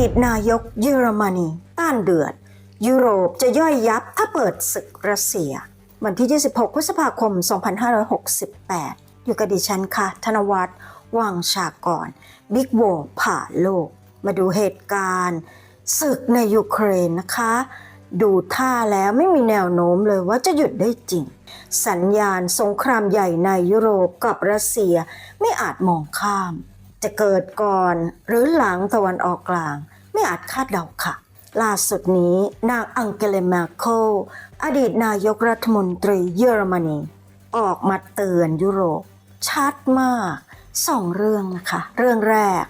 ดีตนายกเยอรมนีต้านเดือด ยุโรปจะย่อยยับถ้าเปิดศึกรัสเซีย วันที่ 26 พฤษภาคม 2568 อยู่กับดิฉันค่ะ ธนวัฒน์วังชากร บิ๊กโวผ่าโลก มาดูเหตุการณ์ศึกในยูเครนนะคะ ดูท่าแล้วไม่มีแนวโน้มเลยว่าจะหยุดได้จริง สัญญาณสงครามใหญ่ในยุโรปกับรัสเซียไม่อาจมองข้ามจะเกิดก่อนหรือหลังตะวันออกกลาง ไม่อาจคาดเดาค่ะ ล่าสุดนี้นางอังเกลเมรเคิลอดีตนายกรัฐมนตรีเยอรมนี ออกมาเตือนยุโรป ชัดมากสองเรื่องนะคะ เรื่องแรก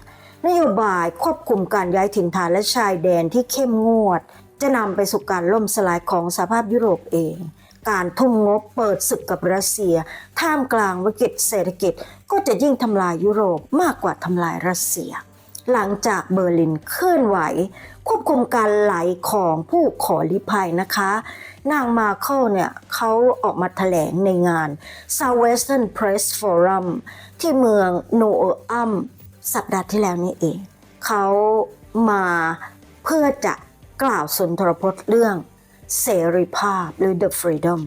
นโยบายควบคุมการย้ายถิ่นฐานและชายแดนที่เข้มงวด จะนำไปสู่การล่มสลายของสภาพยุโรปเอง การทุ่มงบเปิดศึกกับรัสเซีย ท่ามกลางวิกฤตเศรษฐกิจก็จะยิ่งทำลายยุโรปมากกว่าทำลายรัสเซีย หลังจากเบอร์ลินเคลื่อนไหว ควบคุมการไหลของผู้ขอลี้ภัยนะคะ นางมาเคิลเนี่ยเขาออกมาแถลงในงาน Southwestern Press Forum ที่เมืองโนเออัมสัปดาห์ที่แล้วนี่เอง เขามาเพื่อจะกล่าวสุนทรพจน์เรื่องเสรีภาพหรือ the freedom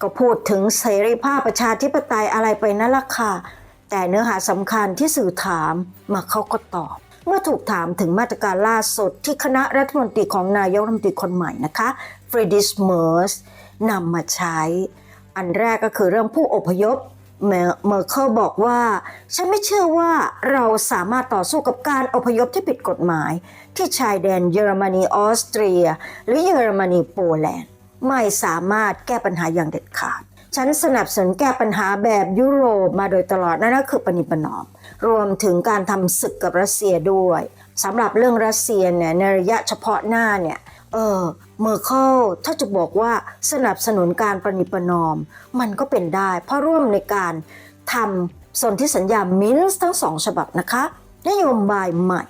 ก็พูดถึงเสรีภาพประชาธิปไตยอะไรไปนั่นละค่ะ แต่เนื้อหาสำคัญที่สื่อถามมาเขาก็ตอบ เมื่อถูกถามถึงมาตรการล่าสุดที่คณะรัฐมนตรีของนายกรัฐมนตรีคนใหม่นะคะเฟรดิชเมอร์สนำมาใช้ อันแรกก็คือเรื่องผู้อพยพเมเมอร์เคิลบอกว่า ฉันไม่เชื่อว่าเราสามารถต่อสู้กับการอพยพที่ผิดกฎหมาย ที่ชายแดนเยอรมนีออสเตรีย หรือเยอรมนีโปแลนด์ ไม่สามารถแก้ปัญหาอย่างเด็ดขาด ฉันสนับสนุนแก้ปัญหาแบบยุโรปมาโดยตลอดนั่นก็คือปณิปนอม รวมถึงการทำศึกกับรัสเซียด้วยสำหรับเรื่องรัสเซียเนี่ยในระยะเฉพาะหน้าเนี่ยเออเมอร์เคิลถ้าจะบอกว่าสนับสนุนการประนิประนอม มันก็เป็นได้ เพราะร่วมในการทำสนธิสัญญามินส์ทั้งสองฉบับนะคะนโยบายใหม่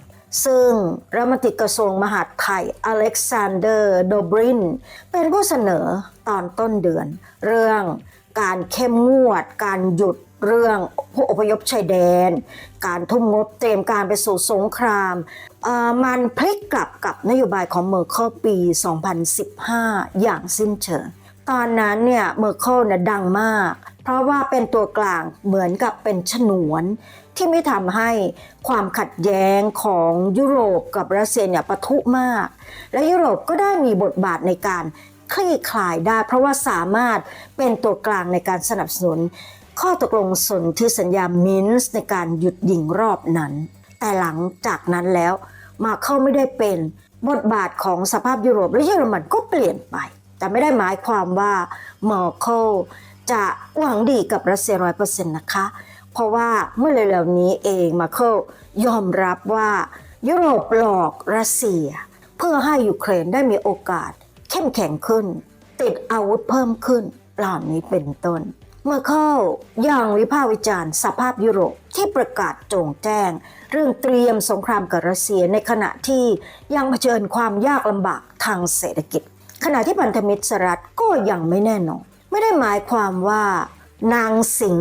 ซึ่งรัฐมนตรีกระทรวงมหาดไทยอเล็กซานเดอร์โดบริน เป็นผู้เสนอตอนต้นเดือน เรื่องการเข้มงวด การหยุดเรื่องผู้อพยพชายแดน การทุ่มงบเตรียมการไปสู่สงคราม มันพลิกกลับกับนโยบายของเมอร์เคิลปี 2015 อย่างสิ้นเชิง ตอนนั้นเนี่ยเมอร์เคิลเนี่ยดังมาก เพราะว่าเป็นตัวกลางเหมือนกับเป็นฉนวนที่ไม่ทำให้ความขัดแย้งของยุโรปกับรัสเซียเนี่ยปะทุมาก และยุโรปก็ได้มีบทบาทในการคลี่คลายได้ เพราะว่าสามารถเป็นตัวกลางในการสนับสนุน ข้อตกลงสนธิสัญญามินส์ในการหยุดยิงรอบนั้น แต่หลังจากนั้นแล้วมาเข้าไม่ได้เป็นบทบาทของสภาพยุโรปและเยอรมันก็เปลี่ยนไป แต่ไม่ได้หมายความว่าเมอร์เคิล จะหวังดีกับรัสเซียร้อยเปอร์เซ็นต์นะคะ เพราะว่าเมื่อเร็วๆนี้เองมาเคิลยอมรับว่ายุโรปหลอกรัสเซีย เพื่อให้ยูเครนได้มีโอกาส เข้มแข็งขึ้น ติดอาวุธเพิ่มขึ้นเหล่านี้เป็นต้นเมื่อเข้ายังวิพากษ์วิจารณ์สภาพยุโรปที่ประกาศโจงแจ้ง เรื่องเตรียมสงครามกับรัสเซียในขณะที่ยังเผชิญความยากลำบากทางเศรษฐกิจ ขณะที่พันธมิตรสหรัฐก็ยังไม่แน่นอน ไม่ได้หมายความว่า นางสิง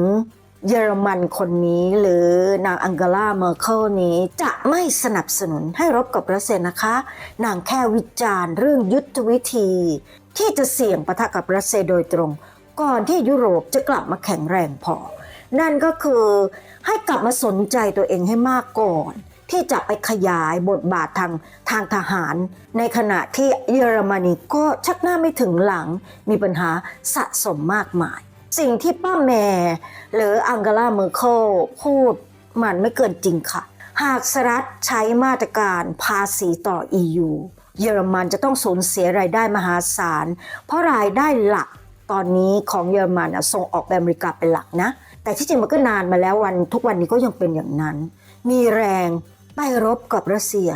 เยอรมันคนนี้หรือนางอังเกลาเมอร์เคิลนี้จะไม่สนับสนุนให้รบกับรัสเซียนะคะ นางแค่วิจารณ์เรื่องยุทธวิธี ที่จะเสี่ยงปะทะกับรัสเซียโดยตรง ก่อนที่ยุโรปจะกลับมาแข็งแรงพอ นั่นก็คือให้กลับมาสนใจตัวเองให้มากก่อน ที่จะไปขยายบทบาททางทางทหาร ในขณะที่เยอรมนีก็ชักหน้าไม่ถึงหลังมีปัญหาสะสมมากมาย สิ่งที่ป้าแม่หรืออังกลาเมอร์เคิลพูดมันไม่เกินจริงค่ะ หากสหรัฐใช้มาตรการภาษีต่อ EU เยอรมันจะต้องสูญเสียรายได้มหาศาล เพราะรายได้หลักตอนนี้ของเยอรมันส่งออกไปอเมริกาเป็นหลักนะ แต่ที่จริงมันก็นานมาแล้ววันทุกวันนี้ก็ยังเป็นอย่างนั้น มีแรง ไปรบกับรัสเซีย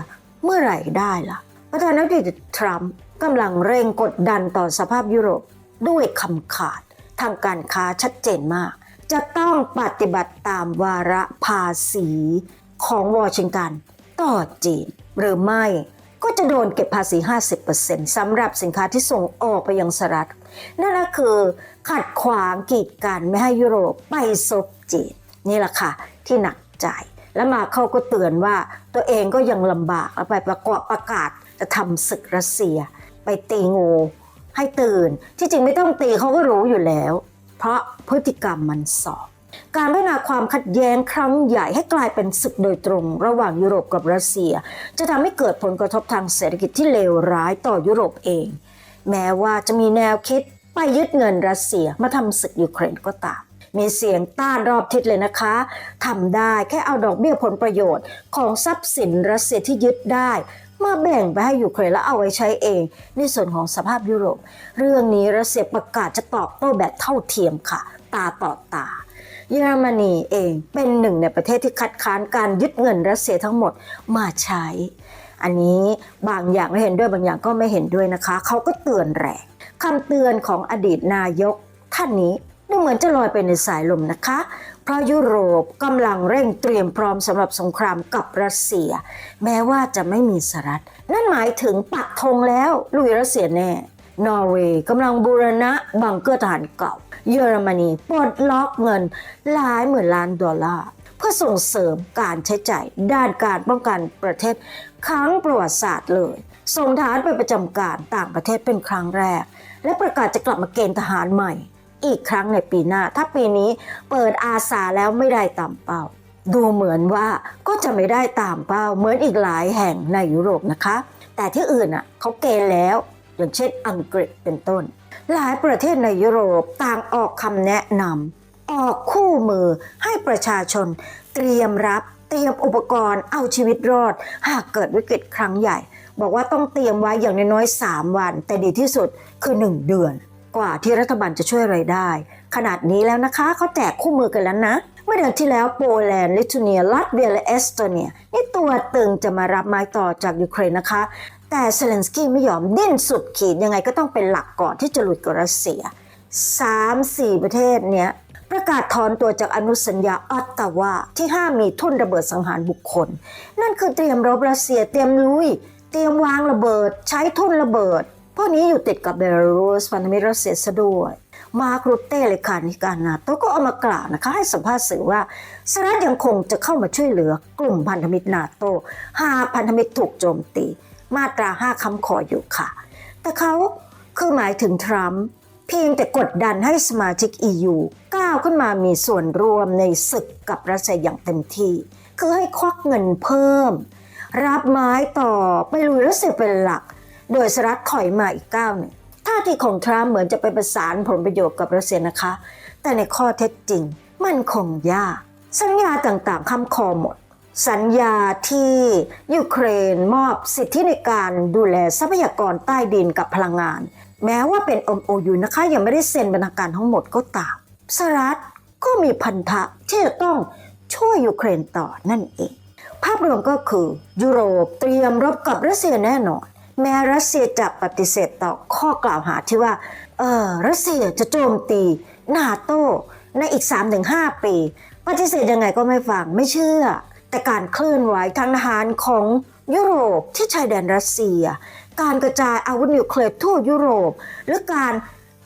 เมื่อไหร่ได้ล่ะ ประธานาธิบดีทรัมป์กำลังเร่งกดดันต่อสภาพยุโรปด้วยคำขาดทางการค้าชัดเจนมาก จะต้องปฏิบัติตามวาระภาษีของวอชิงตัน ต่อจีน หรือไม่ก็จะโดนเก็บภาษี 50%สำหรับสินค้าที่ส่งออกไปยังสหรัฐ นั่นก็คือขัดขวางกีดกันไม่ให้ยุโรปไปซบจีน นี่แหละค่ะ ที่หนักใจ แล้วมาเขาก็เตือนว่าตัวเองก็ยังลำบากแล้วไปประกอบประกาศจะทำศึกรัสเซีย ไปตีงูให้ตื่น ที่จริงไม่ต้องตีเขาก็รู้อยู่แล้ว เพราะพฤติกรรมมันสอบ การพัฒนาความขัดแย้งครั้งใหญ่ให้กลายเป็นศึกโดยตรง ระหว่างยุโรปกับรัสเซีย จะทำให้เกิดผลกระทบทางเศรษฐกิจที่เลวร้ายต่อยุโรปเอง แม้ว่าจะมีแนวคิดไปยึดเงินรัสเซียมาทำศึกยูเครนก็ตาม มีเสียงต้านรอบทิศเลยนะคะทำได้แค่เอาดอกเบี้ยผลประโยชน์ ของทรัพย์สินรัสเซียที่ยึดได้มาแบ่งไปให้ยูเครนแล้วเอาไว้ใช้เองในส่วนของสภาพยุโรป เรื่องนี้รัสเซียประกาศจะตอบโต้แบบเท่าเทียมค่ะ ตาต่อตา เยอรมนีเองเป็นหนึ่งในประเทศที่คัดค้านการยึดเงินรัสเซียทั้งหมดมาใช้ อันนี้บางอย่างไม่เห็นด้วยบางอย่างก็ไม่เห็นด้วยนะคะ เขาก็เตือนแรงคำเตือนของอดีตนายกท่านนี้ ดูเหมือนจะลอยไปในสายลมนะคะ เพราะยุโรปกำลังเร่งเตรียมพร้อมสำหรับสงครามกับรัสเซีย แม้ว่าจะไม่มีสหรัฐ นั่นหมายถึงปักธงแล้วลุยรัสเซียแน่ นอร์เวย์กำลังบูรณะบังเกอร์ทหารเก่า เยอรมนีปลดล็อกเงินหลายหมื่นล้านดอลลาร์เพื่อส่งเสริมการใช้จ่ายด้านการป้องกันประเทศครั้งประวัติศาสตร์เลย ส่งทหารไปประจำการต่างประเทศเป็นครั้งแรก และประกาศจะกลับมาเกณฑ์ทหารใหม่ อีกครั้งในปีหน้า ถ้าปีนี้เปิดอาสาแล้วไม่ได้ตามเป้า ดูเหมือนว่าก็จะไม่ได้ตามเป้า เหมือนอีกหลายแห่งในยุโรปนะคะ แต่ที่อื่นอะเขาเกณฑ์แล้ว อย่างเช่นอังกฤษเป็นต้น หลายประเทศในยุโรปต่างออกคำแนะนำออกคู่มือให้ประชาชน เตรียมรับเตรียมอุปกรณ์เอาชีวิตรอด หากเกิดวิกฤตครั้งใหญ่ บอกว่าต้องเตรียมไว้อย่างน้อยๆ3วัน แต่ดีที่สุดคือ 1 เดือน กว่าที่รัฐบาลจะช่วยอะไรได้ ขนาดนี้แล้วนะคะเขาแจกคู่มือกันแล้วนะ เมื่อเดือนที่แล้วโปแลนด์ลิทัวเนียลัตเวียและเอสโตเนียนี่ตัวตึงจะมารับไม้ต่อจากยูเครนนะคะ แต่เซเลนสกี้ไม่ยอมดิ้นสุดขีดยังไงก็ต้องเป็นหลักก่อนที่จะหลุดกับรัสเซีย 3-4 ประเทศเนี้ยประกาศถอนตัวจากอนุสัญญาออตตาวาที่ห้ามมีทุ่นระเบิดสังหารบุคคล นั่นคือเตรียมรบรัสเซียเตรียมลุย เตรียมวางระเบิด ใช้ทุ่นระเบิด พวกนี้อยู่ติดกับเบลารุสพันธมิตรรัสเซียซะด้วย มาร์กรุเต้เลขาธิการนาโตก็เอามากล่าวนะคะให้สัมภาษณ์สื่อว่าสหรัฐยังคงจะเข้ามาช่วยเหลือกลุ่มพันธมิตรนาโตหากพันธมิตรถูกโจมตี มาตราห้าคำขออยู่ค่ะ แต่เขาคือหมายถึงทรัมป์เพียงแต่กดดันให้สมาชิก EU ก้าวขึ้นมามีส่วนร่วมในศึกกับรัสเซียอย่างเต็มที่ คือให้ควักเงินเพิ่ม รับไม้ต่อไปลุยรัสเซียเป็นหลัก โดยสหรัฐถอยมาอีกก้าวหนึ่งท่าทีของทรัมป์เหมือนจะไปประสานผลประโยชน์กับรัสเซียนะคะ แต่ในข้อเท็จจริงมันคงยาก สัญญาต่างๆค้ำคอหมด สัญญาที่ยูเครนมอบสิทธิในการดูแลทรัพยากรใต้ดินกับพลังงาน แม้ว่าเป็น MOU นะคะยังไม่ได้เซ็นบรรณาการทั้งหมดก็ตามสหรัฐก็มีพันธะที่จะต้องช่วยยูเครนต่อนั่นเอง ภาพรวมก็คือยุโรปเตรียมรบกับรัสเซียแน่นอน แม้รัสเซียจะปฏิเสธต่อข้อกล่าวหาที่ว่า เออรัสเซียจะโจมตีนาโตในอีก 3-5 ปี ปฏิเสธยังไงก็ไม่ฟังไม่เชื่อ แต่การเคลื่อนไหวทางทหารของยุโรปที่ชายแดนรัสเซีย การกระจายอาวุธนิวเคลียร์ทั่วยุโรป หรือการ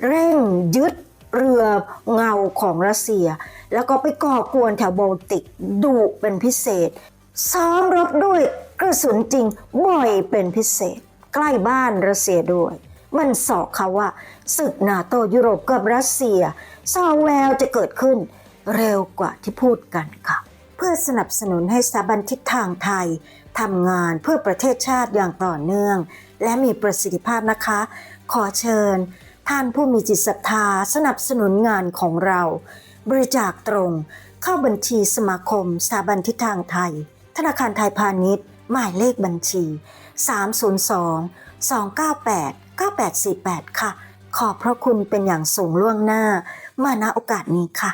เร่งยึดเรือเงาของรัสเซีย แล้วก็ไปก่อกวนแถวโบลติกดุเป็นพิเศษ ซ้อมรบด้วยกระสุนจริงบ่อยเป็นพิเศษ ใกล้บ้านรัสเซียด้วย มันสอกเขาว่าศึกนาโตยุโรปกับรัสเซียซอแววจะเกิดขึ้นเร็วกว่าที่พูดกันค่ะ เพื่อสนับสนุนให้สถาบันทิศทางไทยทำงานเพื่อประเทศชาติอย่างต่อเนื่อง และมีประสิทธิภาพนะคะ ขอเชิญ ท่านผู้มีจิตศรัทธาสนับสนุนงานของเรา บริจาคตรงเข้าบัญชีสมาคมสถาบันทิศทางไทย ธนาคารไทยพาณิชย์ หมายเลขบัญชี 302 298 9848 ค่ะ ขอบพระคุณเป็นอย่างสูงล่วงหน้า มาณโอกาสนี้ค่ะ